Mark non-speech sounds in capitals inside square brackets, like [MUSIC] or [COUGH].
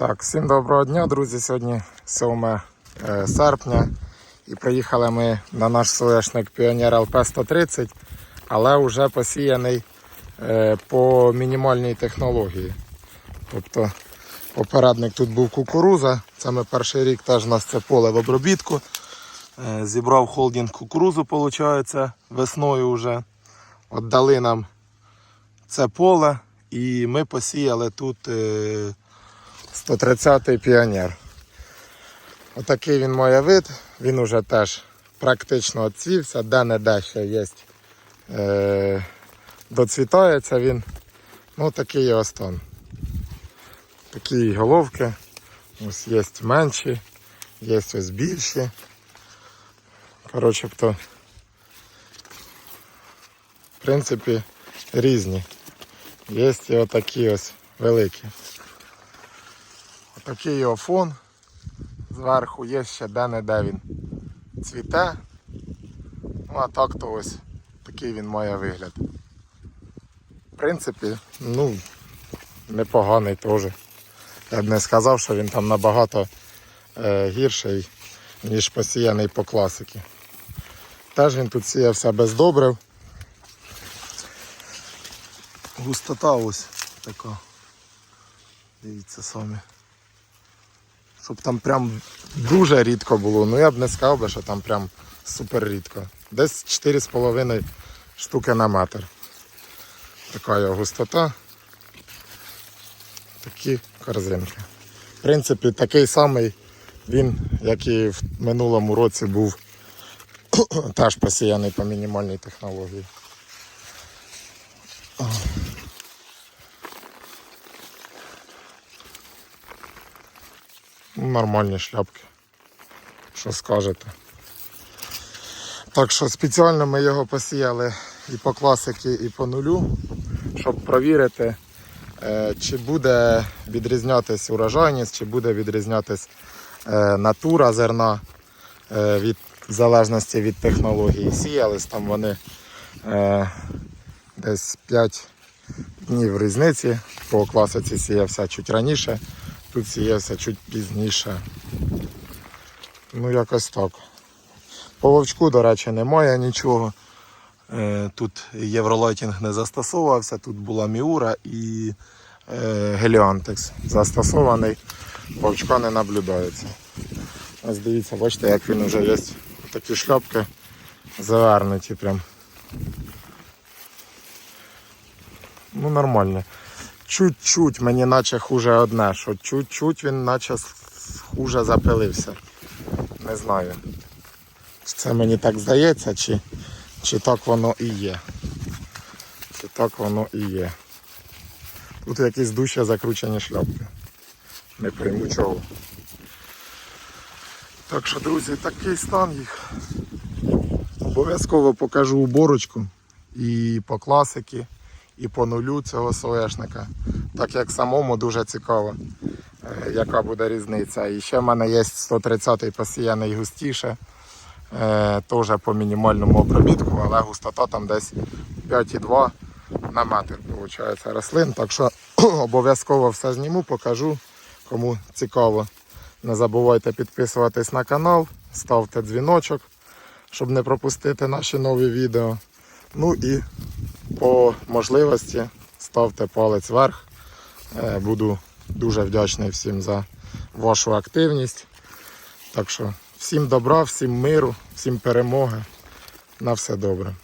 Так, всім доброго дня, друзі. Сьогодні 7 е, серпня. І приїхали ми на наш соняшник Піонер ЛП 130, але вже посіяний е, по мінімальній технології. Тобто попередник тут був кукуруза. Це ми перший рік теж у нас це поле в обробітку. Е, Зібрав холдинг кукурузу, виходить, весною вже. Отдали нам це поле і ми посіяли тут. Е, 130-й піонер. Отакий він має вид, він уже теж практично відцвівся, де-не-де ще є. Е, доцвітається він. Ну такий його стан. Такі головки. Ось є менші, є ось більші. Коротше, то, в принципі, різні. Є і отакі ось великі. Такий його фон. Зверху є ще де-не-де він цвіте. Ну а так то ось такий він має вигляд. В принципі, ну, непоганий теж. Я б не сказав, що він там набагато е, гірший, ніж посіяний по класики. Теж він тут сіявся без добрив. Густота ось така. Дивіться самі щоб там прям дуже рідко було. Ну я б не сказав би, що там прям супер рідко. Десь 4,5 штуки на метр. Така його густота. Такі корзинки. В принципі, такий самий він, як і в минулому році був [CLEARS THROAT] теж посіяний по мінімальній технології. Нормальні шляпки. Що скажете? Так що спеціально ми його посіяли і по класики, і по нулю, щоб провірити, е, чи буде відрізнятись урожайність, чи буде відрізнятись е, натура зерна е, від залежності від технології. Сіялись там вони десь 5 днів різниці. По класиці сіявся чуть раніше, тут сіявся чуть пізніше. Ну, якось так. По вовчку, до речі, немає нічого. Е, Тут євролайтінг не застосовувався, тут була Міура і е, Геліантекс застосований, вовчка не наблюдається. Ось дивіться, бачите, як він вже є. Такі шляпки завернуті прям. Ну нормально. Чуть-чуть мені наче хуже одне, що чуть-чуть він наче хуже запилився. Не знаю. Це мені так здається, чи, чи так воно і є. Чи так воно і є. Тут якісь дужче закручені шляпки. Не пойму чого. Так що, друзі, такий стан їх. Обов'язково покажу уборочку і по класики, і по нулю цього соєшника. Так як самому дуже цікаво, е, яка буде різниця. І ще в мене є 130-й посіяний густіше, е, теж по мінімальному обробітку, але густота там десь 5,2 на метр виходить, рослин. Так що [CLEARS THROAT] обов'язково все зніму, покажу, кому цікаво. Не забувайте підписуватись на канал, ставте дзвіночок, щоб не пропустити наші нові відео. Ну і по можливості ставте палець вверх. Е, Буду дуже вдячний всім за вашу активність. Так що всім добра, всім миру, всім перемоги. На все добре.